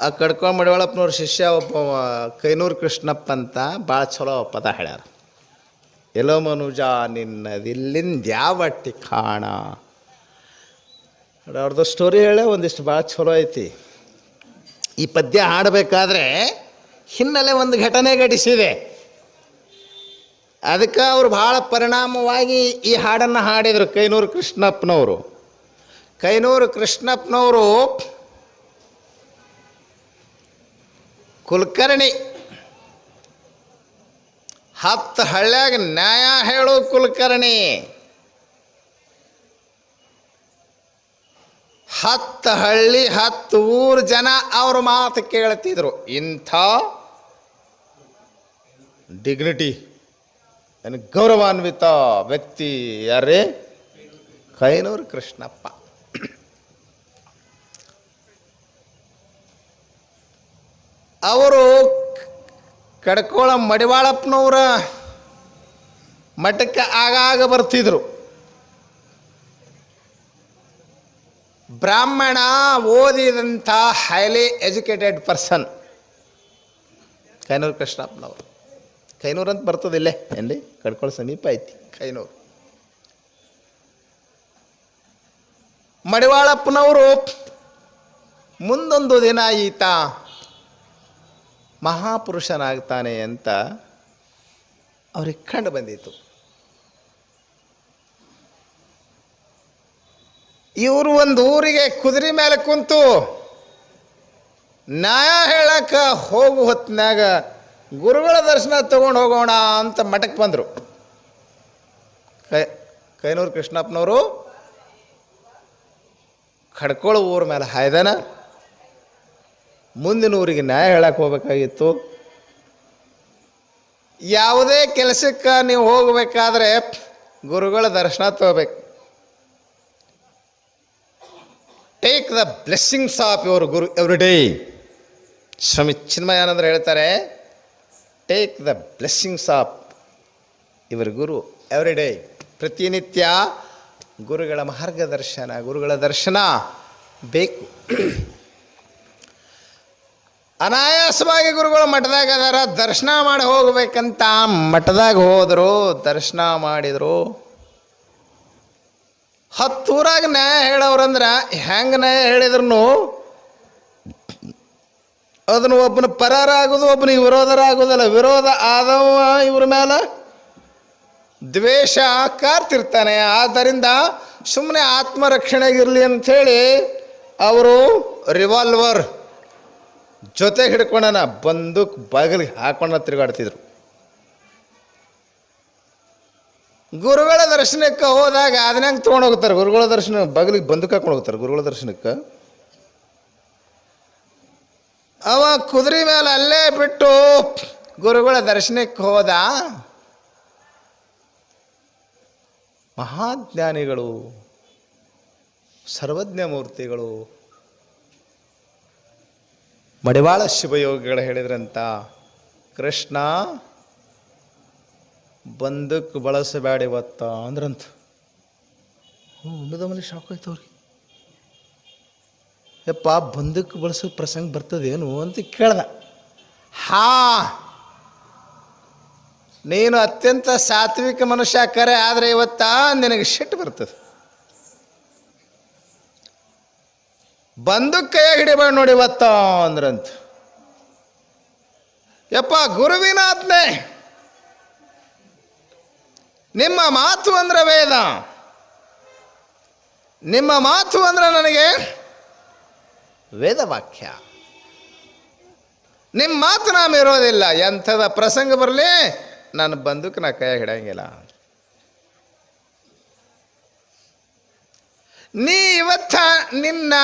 ಆ ಕಡ್ಕೊಂಡ್ ಮಡಿವಾಳಪ್ಪನವ್ರ ಶಿಷ್ಯ ಒಬ್ಬ ಕೈನೂರು ಕೃಷ್ಣಪ್ಪ ಅಂತ ಭಾಳ ಚಲೋ ಪದ ಹೇಳ್ಯಾರ. ಎಲ್ಲೋ ಮನುಜ, ನಿನ್ನದಿಲ್ಲಿಂದ ಯಾವಟ್ಟಿ ಕಾಣ? ಅವ್ರದ್ದು ಸ್ಟೋರಿ ಹೇಳೇ ಒಂದಿಷ್ಟು ಭಾಳ ಚಲೋ ಐತಿ. ಈ ಪದ್ಯ ಹಾಡಬೇಕಾದ್ರೆ ಹಿನ್ನೆಲೆ ಒಂದು ಘಟನೆ ಘಟಿಸಿದೆ. ಅದಕ್ಕೆ ಅವರು ಭಾಳ ಪರಿಣಾಮವಾಗಿ ಈ ಹಾಡನ್ನು ಹಾಡಿದರು ಕೈನೂರು ಕೃಷ್ಣಪ್ಪನವರು. ಕೈನೂರು ಕೃಷ್ಣಪ್ಪನವರು ಕುಲಕರ್ಣಿ. ಹತ್ತು ಹಳ್ಳ್ಯಾಗ ನ್ಯಾಯ ಹೇಳು ಕುಲಕರ್ಣಿ. ಹತ್ತು ಹಳ್ಳಿ, ಹತ್ತು ಊರು ಜನ ಅವ್ರ ಮಾತು ಕೇಳ್ತಿದ್ರು. ಇಂಥ ಡಿಗ್ನಿಟಿ ಗೌರವಾನ್ವಿತ ವ್ಯಕ್ತಿ ಯಾರೇ? ಕೈನೂರು ಕೃಷ್ಣಪ್ಪ. ಅವರು ಕಡ್ಕೋಳ ಮಡಿವಾಳಪ್ಪನವರ ಮಠಕ್ಕೆ ಆಗಾಗ ಬರ್ತಿದ್ರು. ಬ್ರಾಹ್ಮಣ ಓದಿದಂಥ ಹೈಲಿ ಎಜುಕೇಟೆಡ್ ಪರ್ಸನ್ ಕೈನೂರು ಕೃಷ್ಣಪ್ಪನವರು. ಕೈನೂರು ಅಂತ ಬರ್ತದಿಲ್ಲೇ ಎಲ್ಲಿ? ಕಡ್ಕೊಳ ಸಮೀಪ ಐತಿ, ಕೈನೂರು. ಮಡಿವಾಳಪ್ಪನವರು ಮುಂದೊಂದು ದಿನ ಈತ ಮಹಾಪುರುಷನಾಗ್ತಾನೆ ಅಂತ ಅವ್ರಿಗೆ ಕಂಡು ಬಂದಿತ್ತು. ಇವರು ಒಂದು ಊರಿಗೆ ಕುದುರೆ ಮೇಲೆ ಕುಂತು ನ್ಯಾಯ ಹೇಳಕ್ಕ ಹೋಗು ಹೊತ್ತಿನಾಗ ಗುರುಗಳ ದರ್ಶನ ತಗೊಂಡು ಹೋಗೋಣ ಅಂತ ಮಠಕ್ಕೆ ಬಂದರು. ಕೈನೂರು ಕೃಷ್ಣಪ್ಪನವರು ಖಡ್ಕೋಳ ಊರ ಮೇಲೆ ಹಾಯ್ದಾನ. ಮುಂದಿನ ಊರಿಗೆ ನ್ಯಾಯ ಹೇಳಕ್ಕೆ ಹೋಗ್ಬೇಕಾಗಿತ್ತು. ಯಾವುದೇ ಕೆಲಸಕ್ಕೆ ನೀವು ಹೋಗಬೇಕಾದ್ರೆ ಗುರುಗಳ ದರ್ಶನ ತಗೋಬೇಕು. Take the blessings of your guru every day Swami ಚಿನ್ಮಯಾನಂದ್ರೆ ಹೇಳ್ತಾರೆ ಟೇಕ್ ದ ಬ್ಲೆಸ್ಸಿಂಗ್ಸ್ ಆಫ್ ಇವರ ಗುರು ಎವ್ರಿ ಡೇ ಪ್ರತಿನಿತ್ಯ ಗುರುಗಳ ಮಾರ್ಗದರ್ಶನ, ಗುರುಗಳ ದರ್ಶನ ಬೇಕು. ಅನಾಯಾಸವಾಗಿ ಗುರುಗಳು ಮಠದಾಗ ಅದಾರ, ದರ್ಶನ ಮಾಡಿ ಹೋಗ್ಬೇಕಂತ ಮಠದಾಗ ಹೋದರು, ದರ್ಶನ ಮಾಡಿದರು. ಹತ್ತೂರಾಗ ನ್ಯಾಯ ಹೇಳೋರಂದ್ರೆ ಹೆಂಗೆ ನ್ಯಾಯ ಹೇಳಿದ್ರು ಅದನ್ನು ಒಬ್ಬನ ಪರಾರಾಗೋದು ಒಬ್ಬನಿಗೆ ವಿರೋಧರಾಗೋದಲ್ಲ ವಿರೋಧ ಆದವ ಇವ್ರ ಮೇಲೆ ದ್ವೇಷ ಕಾರ್ತಿರ್ತಾನೆ ಆದ್ದರಿಂದ ಸುಮ್ಮನೆ ಆತ್ಮರಕ್ಷಣೆಗಿರಲಿ ಅಂಥೇಳಿ ಅವರು ರಿವಾಲ್ವರ್ ಜೊತೆ ಹಿಡ್ಕೊಂಡನ ಬಂದೂಕ್ ಬಾಗಿಲಿಗೆ ಹಾಕೊಂಡ ತಿರುಗಾಡ್ತಿದ್ರು. ಗುರುಗಳ ದರ್ಶನಕ್ಕೆ ಹೋದಾಗ ಅದನ್ನ ಹೆಂಗೆ ತೊಗೊಂಡು ಹೋಗ್ತಾರೆ? ಗುರುಗಳ ದರ್ಶನ ಬಾಗಿಲಿಗೆ ಬಂದೂಕ್ ಹಾಕೊಂಡು ಹೋಗ್ತಾರೆ ಗುರುಗಳ ದರ್ಶನಕ್ಕೆ. ಅವ ಕುದುರೆ ಮೇಲೆ ಅಲ್ಲೇ ಬಿಟ್ಟು ಗುರುಗಳ ದರ್ಶನಕ್ಕೆ ಹೋದ. ಮಹಾಜ್ಞಾನಿಗಳು ಸರ್ವಜ್ಞ ಮೂರ್ತಿಗಳು ಮಡಿವಾಳ ಶಿವಯೋಗಿಗಳು ಹೇಳಿದ್ರಂತ, ಕೃಷ್ಣ ಬಂದಕ್ಕೆ ಬಳಸಬೇಡ ಇವತ್ತ ಅಂದ್ರಂತ. ಹ್ಞೂ ಒಮ್ಮೆದೊಮ್ಮೆ ಶಾಕ್ ಆಯ್ತು ಅವ್ರಿಗೆ. ಯಪ್ಪ ಬಂದಕ್ಕೆ ಬಳಸೋ ಪ್ರಸಂಗ ಬರ್ತದೇನು ಅಂತ ಕೇಳ್ದ. ಹಾ, ನೀನು ಅತ್ಯಂತ ಸಾತ್ವಿಕ ಮನುಷ್ಯ ಕರೆ, ಆದರೆ ಇವತ್ತ ನಿನಗೆ ಸಿಟ್ಟು ಬರ್ತದೆ. ಬಂದು ಕೈಯಾಗ ಹಿಡಿಬೇಡ ನೋಡಿ ಇವತ್ತ ಅಂದ್ರಂತ. ಯಪ್ಪ, ಗುರುವಿನ ಆಜ್ಞೆ. ನಿಮ್ಮ ಮಾತು ಅಂದ್ರೆ ವೇದ. ನಿಮ್ಮ ಮಾತು ಅಂದ್ರೆ ನನಗೆ ವೇದವಾಕ್ಯ. ನಿಮ್ಮ ಮಾತು ನಾವು ಇರೋದಿಲ್ಲ. ಎಂಥದ ಪ್ರಸಂಗ ಬರಲಿ? ನಾನು ಬಂದುಕ್ಕೆ ನಾ ಕೈಯಾಗ ಹಿಡಂಗಿಲ್ಲ. ನೀ ಇವತ್ತ ನಿನ್ನ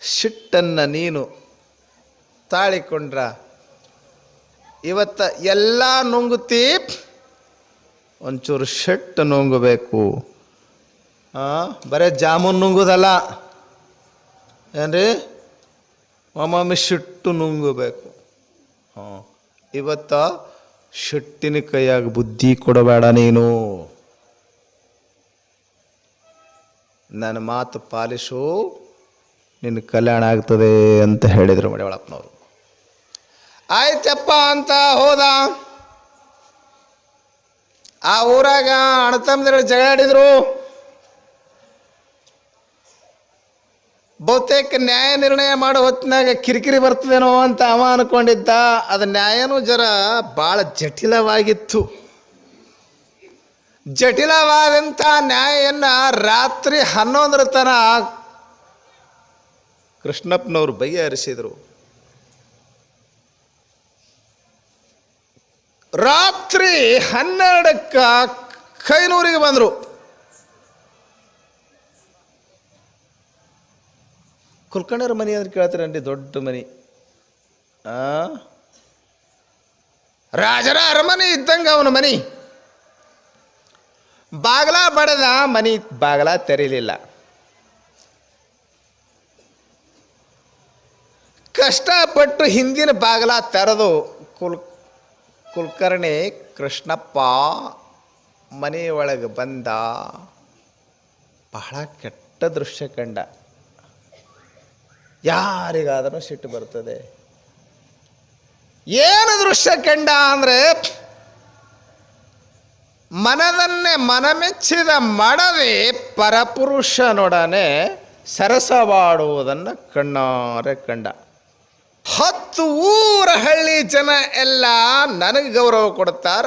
ಸಿಟ್ಟನ್ನು ನೀನು ತಾಳಿಕೊಂಡ್ರ. ಇವತ್ತ ಎಲ್ಲ ನುಂಗುತ್ತಿ ಒಂಚೂರು ಶೆಟ್ಟು ನುಂಗಬೇಕು. ಬರೇ ಜಾಮೂನ್ ನುಂಗುದಲ್ಲ. ಏನ್ರಿ? ಒಮ್ಮೊಮ್ಮೆ ಶಿಟ್ಟು ನುಂಗಬೇಕು. ಹಾಂ ಇವತ್ತ ಶಿಟ್ಟಿನ ಕೈಯಾಗ ಬುದ್ಧಿ ಕೊಡಬೇಡ ನೀನು. ನನ್ನ ಮಾತು ಪಾಲಿಸು, ನಿನ್ನ ಕಲ್ಯಾಣ ಆಗ್ತದೆ ಅಂತ ಹೇಳಿದರು ಮಡಿವಳಪ್ಪನವರು. ಆಯ್ತಪ್ಪ ಅಂತ ಹೋದ. ಆ ಊರಾಗ ಅಣತಮ್ಮದ ಜಗಳಾಡಿದ್ರು ಬಹುತೇಕ ನ್ಯಾಯ ನಿರ್ಣಯ ಮಾಡೋ ಹೊತ್ತಿನಾಗ ಕಿರಿಕಿರಿ ಬರ್ತದೇನೋ ಅಂತ ಅವ ಅನ್ಕೊಂಡಿದ್ದ. ಅದು ನ್ಯಾಯನೂ ಜರ ಭಾಳ ಜಟಿಲವಾಗಿತ್ತು. ಜಟಿಲವಾದಂಥ ನ್ಯಾಯವನ್ನು ರಾತ್ರಿ ಹನ್ನೊಂದರ ತನ ಕೃಷ್ಣಪ್ಪನವರು ಬಗೆಹರಿಸಿದರು ರಾತ್ರಿ ಹನ್ನೆರಡಕ್ಕ ಕೈನೂರಿಗೆ ಬಂದರು. ಕುಲ್ಕರ್ಣರ ಮನೆ ಅಂದ್ರೆ ಕೇಳ್ತೀರಂಡಿ ದೊಡ್ಡ ಮನೆ. ರಾಜರ ಅರಮನೆ ಇದ್ದಂಗೆ ಅವನ ಮನೆ. ಬಾಗಲ ಬಡದ ಮನಿ ಬಾಗಲ ತೆರೀಲಿಲ್ಲ. ಕಷ್ಟಪಟ್ಟು ಹಿಂದಿನ ಬಾಗಲ ತೆರೆದು ಕುಲ್, ಕುಲಕರ್ಣಿ ಕೃಷ್ಣಪ್ಪ ಮನೆಯೊಳಗೆ ಬಂದ. ಬಹಳ ಕೆಟ್ಟ ದೃಶ್ಯ ಕಂಡ. ಯಾರಿಗಾದರೂ ಸಿಟ್ಟು ಬರ್ತದೆ. ಏನು ದೃಶ್ಯ ಕಂಡ ಅಂದರೆ ಮನದನ್ನೇ ಮನಮೆಚ್ಚಿದ ಮಡವೆ ಪರಪುರುಷನೊಡನೆ ಸರಸವಾಡುವುದನ್ನು ಕಣ್ಣಾರೆ ಕಂಡ. ಹತ್ತು ಊರ ಹಳ್ಳಿ ಜನ ಎಲ್ಲ ನನಗೆ ಗೌರವ ಕೊಡ್ತಾರ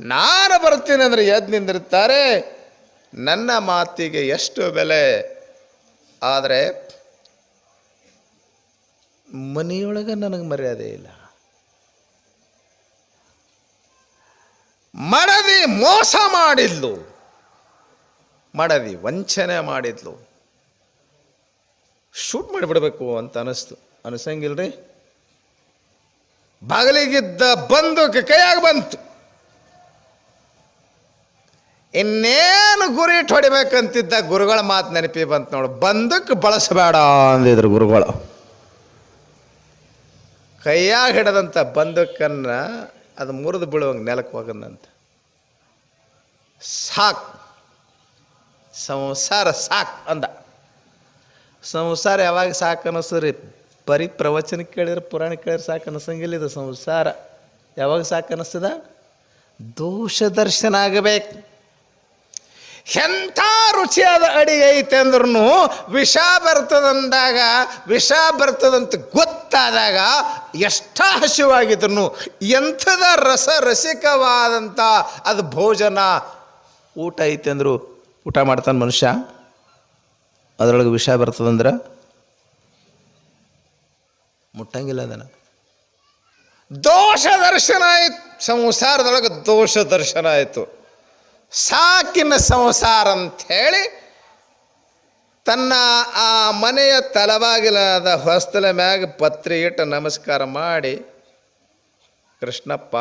ನಾನು ಬರ್ತೀನಿ ಅಂದರೆ ಎದ್ದು ನಿಂದಿರ್ತಾರೆ. ನನ್ನ ಮಾತಿಗೆ ಎಷ್ಟು ಬೆಲೆ? ಆದರೆ ಮನೆಯೊಳಗೆ ನನಗೆ ಮರ್ಯಾದೆ ಇಲ್ಲ. ಮಡದಿ ಮೋಸ ಮಾಡಿದ್ಲು. ಮಡದಿ ವಂಚನೆ ಮಾಡಿದ್ಲು. ಶೂಟ್ ಮಾಡಿಬಿಡ್ಬೇಕು ಅಂತ ಅನಿಸ್ತು. ಅನಿಸಂಗಿಲ್ರಿ? ಬಾಗಿಲಿಗಿದ್ದ ಬಂದೂಕ ಕೈಯಾಗ ಬಂತು. ಇನ್ನೇನು ಗುರಿ ಇಟ್ಟು ಹೊಡಿಬೇಕಂತಿದ್ದ ಗುರುಗಳ ಮಾತು ನೆನಪಿ ಬಂತು ನೋಡು. ಬಂದಕ್ಕೆ ಬಳಸಬೇಡ ಅಂದಿದ್ರು ಗುರುಗಳು. ಕೈಯಾಗ ಹಿಡದಂಥ ಬಂದೂಕನ್ನು ಅದು ಮುರಿದು ಬೀಳುವಂಗೆ ನೆಲಕ್ಕೆ ಹೋಗಂದಂತೆ. ಸಾಕು. ಸಂಸಾರ ಸಾಕು ಅಂದ. ಸಂಸಾರ ಯಾವಾಗ ಸಾಕು ಅನ್ನಿಸ್ರಿ ಬರೀ ಪ್ರವಚನ ಕೇಳಿದ್ರೆ ಪುರಾಣ ಕೇಳಿದ್ರೆ ಸಾಕು ಅನ್ನಿಸಂಗಿಲ್ಲ ಇದು ಸಂಸಾರ. ಯಾವಾಗ ಸಾಕು ಅನ್ನಿಸ್ತದ? ದೋಷ ದರ್ಶನ ಆಗಬೇಕು. ಎಂಥ ರುಚಿಯಾದ ಅಡಿಗೆ ಐತೆ ಅಂದ್ರೂ ವಿಷ ಬರ್ತದಂದಾಗ, ವಿಷ ಬರ್ತದಂತ ಗೊತ್ತಾದಾಗ ಎಷ್ಟ ಹಸಿವಾಗಿದ್ರು ಎಂಥದ ರಸ ರಸಿಕವಾದಂಥ ಅದು ಭೋಜನ ಊಟ ಐತೆ ಅಂದರು ಊಟ ಮಾಡ್ತಾನೆ ಮನುಷ್ಯ? ಅದರೊಳಗೆ ವಿಷ ಬರ್ತದಂದ್ರೆ? ಮುಟ್ಟಂಗಿಲ್ಲ ಅದನ್ನು. ದೋಷ ದರ್ಶನ ಆಯ್ತು, ಸಂಸಾರದೊಳಗೆ ದೋಷ ದರ್ಶನ ಆಯಿತು. ಸಾಕಿನ ಸಂಸಾರ ಅಂಥೇಳಿ ತನ್ನ ಆ ಮನೆಯ ತಲಬಾಗಿಲಾದ ಹೊಸ್ತಲ ಮ್ಯಾಗ ಪತ್ರಿ ಇಟ್ಟು ನಮಸ್ಕಾರ ಮಾಡಿ, ಕೃಷ್ಣಪ್ಪ,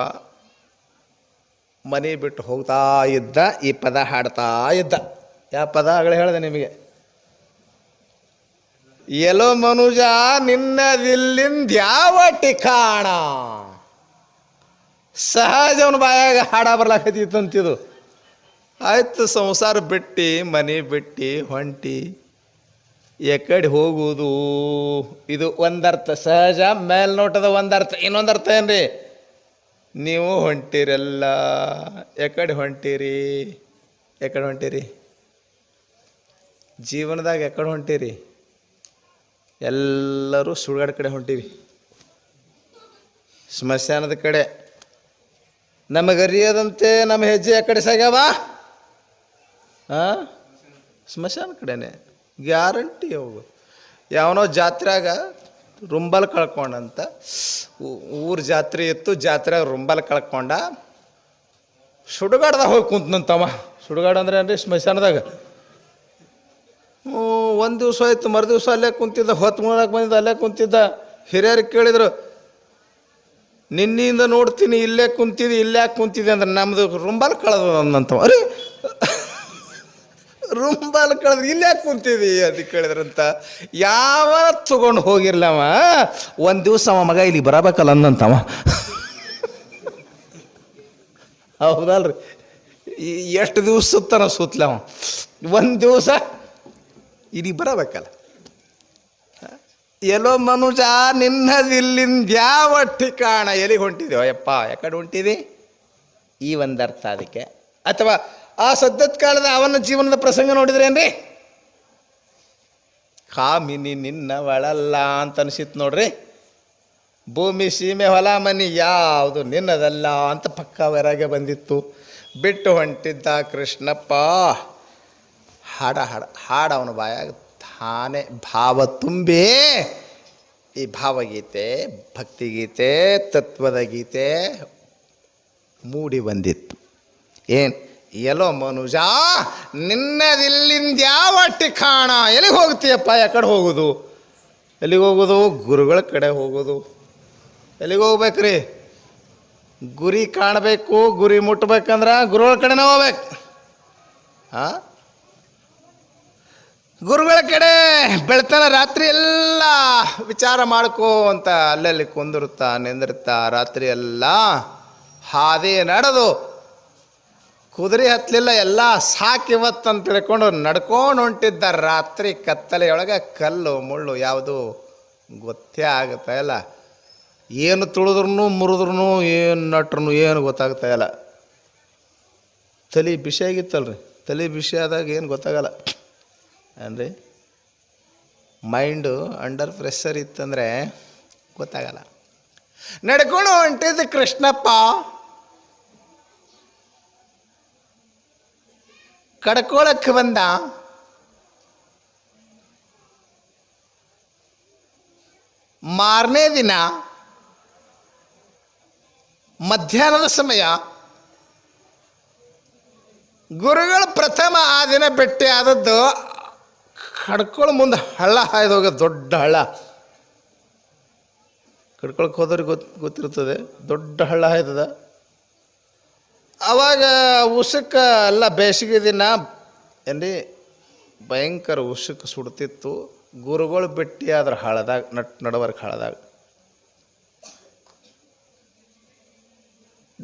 ಮನೆ ಬಿಟ್ಟು ಹೋಗ್ತಾ ಇದ್ದ, ಈ ಪದ ಹಾಡ್ತಾ ಇದ್ದ. ಯಾವ ಪದ ಆಗಲೇ ಹೇಳಿದೆ ನಿಮಗೆ? ಎಲೋ ಮನುಜ, ನಿನ್ನದಿಲ್ಲಿಂದ ಯಾವ ಠಿಕಾಣ? ಸಹಜವನ ಬಾಯಾಗ ಹಾಡ ಬರ್ಲಾಕತ್ತಿತ್ತು ಅಂತಿದು ಆಯ್ತು ಸಂಸಾರ ಬಿಟ್ಟು, ಮನೆ ಬಿಟ್ಟು ಹೊಂಟಿ ಎಕಡೆ ಹೋಗುವುದು. ಇದು ಒಂದರ್ಥ. ಸಹಜ, ಮೇಲ್ನೋಟದ ಒಂದರ್ಥ. ಏನು ಏನ್ರಿ? ನೀವು ಹೊಂಟಿರಲ್ಲ. ಎಕಡೆ ಹೊಂಟಿರಿ. ಎಕಡೆ ಹೊಂಟಿರಿ. ಜೀವನದಾಗ ಎಕಡೆ ಹೊಂಟಿರಿ. ಎಲ್ಲರೂ ಸುಳ್ಗಾಡ ಕಡೆ ಹೊಂಟಿವಿ. ಸ್ಮಶಾನದ ಕಡೆ. ನಮಗರಿಯದಂತೆ ನಮ್ಮ ಹೆಜ್ಜೆ ಆ ಕಡೆ ಸಾಗ್ಯಾವ? ಹಾಂ ಸ್ಮಶಾನ ಕಡೆನೆ. ಗ್ಯಾರಂಟಿ ಅವು. ಯಾವನೋ ಜಾತ್ರೆಯಾಗ ರುಂಬಲ್ ಕಳ್ಕೊಂಡಂತ. ಊರ ಜಾತ್ರೆ ಇತ್ತು, ಜಾತ್ರೆಯಾಗ ರುಂಬಲ್ ಕಳ್ಕೊಂಡ. ಸುಡುಗಾಡ್ದಾಗ ಹೋಗಿ ಕುಂತನಂತವ. ಸುಡುಗಾಡ ಅಂದ್ರೆ ಏನ್ರಿ ಸ್ಮಶಾನದಾಗ? ಒಂದು ದಿವಸ ಆಯ್ತು ಮರು ದಿವಸ ಅಲ್ಲೇ ಕುಂತಿದ್ದ, ಹೊತ್ತು ಮಾಡಕ್ಕೆ ಬಂದಿದ್ದ, ಅಲ್ಲೇ ಕುಂತಿದ್ದ. ಹಿರಿಯರಿಗೆ ಕೇಳಿದ್ರು, ನಿನ್ನಿಂದ ನೋಡ್ತೀನಿ, ಇಲ್ಲೇ ಕುಂತಿದ್ದೆ ಇಲ್ಲೇ ಕುಂತಿದ್ದೆ ಅಂದ್ರೆ ನಮ್ಮದು ರುಂಬಲ್ ಕಳೆದ ಅಂದಂತವ ಅರೆ ರುಂಬಾಲ್ ಕಳೆದ್ರೆ ಇಲ್ಲಿ ಯಾಕೆ ಕುಂತಿದ್ದಿ ಅಂತ ಕೇಳಿದ್ರಂತ? ಯಾವ ತಗೊಂಡು ಹೋಗಿರ್ಲವ ಒಂದು ದಿವಸ ಅವ ಮಗ ಇಲ್ಲಿ ಬರಬೇಕಲ್ಲ ಅಂದಂತವ ಹೌದಲ್ರಿ? ಎಷ್ಟು ದಿವಸ ಸುತ್ತನ ಸುತ್ತಲವ ಒಂದು ದಿವಸ ಇಲ್ಲಿ ಬರಬೇಕಲ್ಲ. ಎಲ್ಲೋ ಮನುಜ ನಿನ್ನದಿಲ್ಲಿಂದ ಯಾವ ಠಿಕಾಣ ಎಲ್ಲಿಗೆ ಯಪ್ಪ, ಯಾಕಡೆ ಹೊಂಟಿದಿ? ಈ ಒಂದು ಅರ್ಥ ಅದಕ್ಕೆ. ಅಥವಾ ಆ ಸದ್ಯದ ಕಾಲದ ಅವನ ಜೀವನದ ಪ್ರಸಂಗ ನೋಡಿದ್ರೇನ್ರಿ ಕಾಮಿನಿ ನಿನ್ನವಳಲ್ಲ ಅಂತ ಅನಿಸಿತ್ತು ನೋಡ್ರಿ. ಭೂಮಿ ಸೀಮೆ ಹೊಲ ಮನಿ ಯಾವುದು ನಿನ್ನದಲ್ಲ ಅಂತ ಪಕ್ಕ ಹೊರಗೆ ಬಂದಿತ್ತು. ಬಿಟ್ಟು ಹೊಂಟಿದ್ದ ಕೃಷ್ಣಪ್ಪ. ಹಾಡ ಹಾಡ ಹಾಡ ಅವನ ಬಾಯಾಗ ತಾನೇ ಭಾವ ತುಂಬಿ ಈ ಭಾವಗೀತೆ, ಭಕ್ತಿಗೀತೆ, ತತ್ವದ ಗೀತೆ ಮೂಡಿ ಬಂದಿತ್ತು. ಏನು? ಎಲ್ಲೋ ಮನುಜ ನಿನ್ನದಿಲ್ಲಿಂದ ಯಾವ ಠಿಕಾಣ ಎಲ್ಲಿಗೆ ಹೋಗ್ತೀಯಪ್ಪ? ಯಾಕಡೆ ಹೋಗೋದು? ಎಲ್ಲಿಗೆ ಹೋಗೋದು? ಗುರುಗಳ ಕಡೆ ಹೋಗೋದು. ಎಲ್ಲಿಗೆ ಹೋಗ್ಬೇಕ್ರಿ? ಗುರಿ ಕಾಣಬೇಕು, ಗುರಿ ಮುಟ್ಬೇಕಂದ್ರೆ ಗುರುಗಳ ಕಡೆನೇ ಹೋಗ್ಬೇಕು. ಹಾಂ? ಗುರುಗಳ ಕಡೆ ಬೆಳ್ತಾನೆ ರಾತ್ರಿ ಎಲ್ಲ ವಿಚಾರ ಮಾಡ್ಕೋ ಅಂತ ಅಲ್ಲಲ್ಲಿ ಕುಂದಿರುತ್ತಾ ನಿಂದಿರುತ್ತಾ ರಾತ್ರಿ ಎಲ್ಲ ಹಾದಿ ನಡೆದು ಕುದುರೆ ಹತ್ತಲಿಲ್ಲ ಎಲ್ಲ ಸಾಕಿವತ್ತಂತ ಅಂತ ತಿಳ್ಕೊಂಡು ನಡ್ಕೊಂಡು ಹೊಂಟಿದ್ದ ರಾತ್ರಿ ಕತ್ತಲೆಯೊಳಗೆ ಕಲ್ಲು ಮುಳ್ಳು ಯಾವುದು ಗೊತ್ತೇ ಆಗುತ್ತಾ ಇಲ್ಲ. ಏನು ತುಳಿದ್ರು ಮುರಿದ್ರು ಏನು ನಟ್ರು ಏನು ಗೊತ್ತಾಗ್ತಾ ಇಲ್ಲ. ತಲೆ ಬಿಸಿ ಆಗಿತ್ತಲ್ರಿ. ತಲೆ ಬಿಸಿ ಆದಾಗ ಏನು ಗೊತ್ತಾಗಲ್ಲ. ಏನ್ರಿ? ಮೈಂಡು ಅಂಡರ್ ಪ್ರೆಷರ್ ಇತ್ತಂದರೆ ಗೊತ್ತಾಗಲ್ಲ. ನಡ್ಕೊಂಡು ಹೊಂಟಿದ್ದು ಕೃಷ್ಣಪ್ಪ ಕಡ್ಕೊಳಕ್ಕೆ ಬಂದ. ಮಾರನೇ ದಿನ ಮಧ್ಯಾಹ್ನದ ಸಮಯ ಗುರುಗಳು ಪ್ರಥಮ ಆ ದಿನ ಭೇಟಿ ಆದದ್ದು ಕಡ್ಕೊಳ ಮುಂದೆ ಹಳ್ಳ ಹಾಯ್ದು ಹೋಗೋದು ದೊಡ್ಡ ಹಳ್ಳ. ಕಡ್ಕೊಳಕ್ಕೆ ಹೋದವ್ರಿಗೆ ಗೊತ್ತು ಗೊತ್ತಿರ್ತದೆ ದೊಡ್ಡ ಹಳ್ಳ ಹಾಯ್ತದ ಅವಾಗ ಉಸುಕ ಎಲ್ಲ ಬೇಸಿಗೆ ದಿನ. ಏನ್ರಿ? ಭಯಂಕರ ಉಸುಕ ಸುಡ್ತಿತ್ತು. ಗುರುಗಳು ಬಿಟ್ಟಿ ಆದ್ರೆ ಹಳದಾಗ, ನಟ್ ನಡವರ್ಕ್ ಹಳದಾಗ.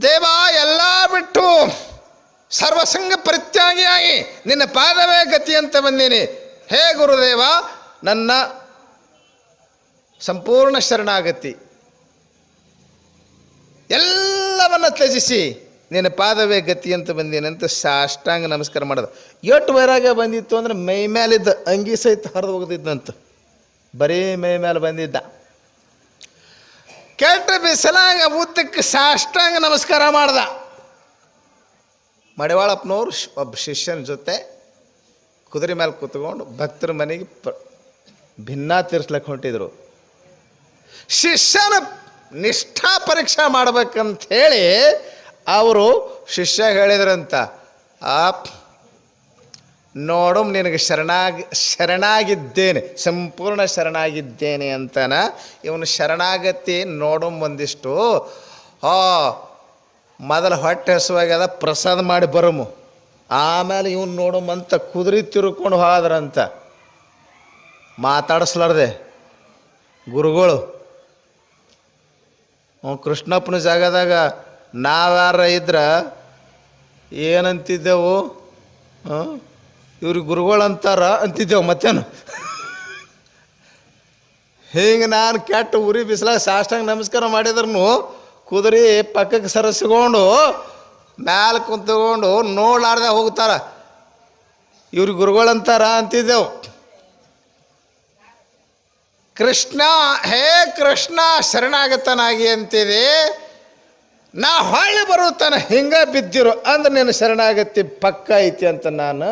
ದೇವ, ಎಲ್ಲ ಬಿಟ್ಟು ಸರ್ವಸಂಗ ಪರಿತ್ಯಾಗಿಯಾಗಿ ನಿನ್ನ ಪಾದವೇ ಗತಿ ಅಂತ ಬಂದೀನಿ. ಹೇ ಗುರುದೇವ, ನನ್ನ ಸಂಪೂರ್ಣ ಶರಣಾಗತಿ. ಎಲ್ಲವನ್ನ ತ್ಯಜಿಸಿ ನಿನ್ನ ಪಾದವೇ ಗತಿ ಅಂತ ಬಂದೇನಂತ ಸಾಷ್ಟಾಂಗ ನಮಸ್ಕಾರ ಮಾಡೋದು. ಎಷ್ಟು ವೈರಾಗ ಬಂದಿತ್ತು ಅಂದ್ರೆ ಮೈ ಮೇಲಿದ್ದ ಅಂಗಿ ಸಹಿತ ಹರಿದು ಹೋಗ್ತಿದ್ದಂತ ಬರೀ ಮೈ ಮೇಲೆ ಬಂದಿದ್ದ. ಕೆಟ್ಟ ಬಿಸಲಾಗ ಉದ್ದಕ್ಕೆ ಸಾಷ್ಟಾಂಗ ನಮಸ್ಕಾರ ಮಾಡ್ದ. ಮಡಿವಾಳಪ್ಪನವ್ರು ಒಬ್ಬ ಶಿಷ್ಯನ ಜೊತೆ ಕುದುರೆ ಮೇಲೆ ಕೂತ್ಕೊಂಡು ಭಕ್ತರ ಮನೆಗೆ ಭಿನ್ನ ತೀರ್ಸ್ಲಕ್ಕೆ ಹೊಂಟಿದ್ರು. ಶಿಷ್ಯನ ನಿಷ್ಠಾ ಪರೀಕ್ಷೆ ಮಾಡ್ಬೇಕಂತ ಹೇಳಿ ಅವರು ಶಿಷ್ಯ ಹೇಳಿದ್ರಂತ ಆ ನೋಡು ನಿನಗೆ ಶರಣಾಗಿ, ಶರಣಾಗಿದ್ದೇನೆ, ಸಂಪೂರ್ಣ ಶರಣಾಗಿದ್ದೇನೆ ಅಂತನ, ಇವನು ಶರಣಾಗತಿ ನೋಡು ಒಂದಿಷ್ಟು, ಆ, ಮೊದಲು ಹೊಟ್ಟೆ ಹಸುವಾಗ್ಯದ ಪ್ರಸಾದ ಮಾಡಿ ಬರಮು. ಆಮೇಲೆ ಇವನು ಅಂತ ಕುದುರೆ ತಿರುಕೊಂಡು ಹೋದ್ರಂತ. ಮಾತಾಡಿಸ್ಲಾರ್ದೆ, ಗುರುಗಳು ಕೃಷ್ಣಪ್ಪನ ಜಾಗದಾಗ ನಾವ್ಯಾರ ಇದ್ರೆ ಏನಂತಿದ್ದೆವು? ಇವ್ರಿಗೆ ಗುರುಗಳು ಅಂತಾರ ಅಂತಿದ್ದೆವು ಮತ್ತೇನು ಹಿಂಗೆ ನಾನು ಕೆಟ್ಟ ಉರಿ ಬಿಸಿಲಾಗ ಸಾಷ್ಟಾಂಗ ನಮಸ್ಕಾರ ಮಾಡಿದ್ರು ಕುದುರೆ ಪಕ್ಕಕ್ಕೆ ಸರಸ್ಕೊಂಡು ಮ್ಯಾಲೆ ಕುಂತ್ಕೊಂಡು ನೋಡ್ಲಾರ್ದೆ ಹೋಗ್ತಾರ. ಇವ್ರಿಗೆ ಗುರುಗಳಂತಾರ ಅಂತಿದ್ದೆವು. ಕೃಷ್ಣ, ಹೇ ಕೃಷ್ಣ, ಶರಣಾಗತನಾಗಿ ಅಂತಿದೆ. ನಾ ಹಾಳಿ ಬರೋ ತನ ಹಿಂಗೆ ಬಿದ್ದಿರು ಅಂದ್ರೆ ನಿನ್ನ ಶರಣಾಗತಿ ಪಕ್ಕ ಐತಿ ಅಂತ ನಾನು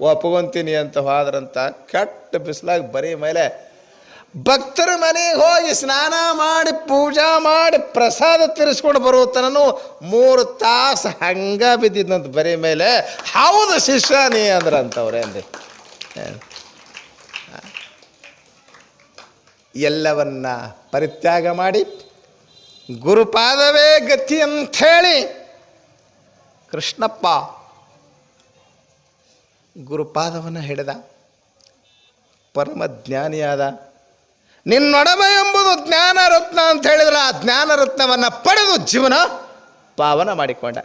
ಒಪ್ಕೊಂತೀನಿ ಅಂತ ಹೋದ್ರಂತ ಕೆಟ್ಟ ಬಿಸಿಲಾಗಿ ಬರೀ ಮೇಲೆ ಭಕ್ತರ ಮನೆಗೆ ಹೋಗಿ ಸ್ನಾನ ಮಾಡಿ ಪೂಜಾ ಮಾಡಿ ಪ್ರಸಾದ ತಿರ್ಸ್ಕೊಂಡು ಬರುತ್ತಾನನು ಮೂರು ತಾಸು ಹಂಗ ಬಿದ್ದಿದ್ದಂತ ಬರೀ ಮೇಲೆ, ಹೌದು ಶಿಷ್ಯ ನೀ ಅಂದ್ರಂತವ್ರೆ ಅಂದೆ. ಎಲ್ಲವನ್ನ ಪರಿತ್ಯಾಗ ಮಾಡಿ ಗುರುಪಾದವೇ ಗತಿ ಅಂಥೇಳಿ ಕೃಷ್ಣಪ್ಪ ಗುರುಪಾದವನ್ನು ಹಿಡಿದ ಪರಮ ಜ್ಞಾನಿಯಾದ ಎಂಬುದು ಜ್ಞಾನರತ್ನ ಅಂತ ಹೇಳಿದ್ರೆ ಆ ಜ್ಞಾನರತ್ನವನ್ನು ಪಡೆದು ಜೀವನ ಪಾವನ ಮಾಡಿಕೊಂಡ.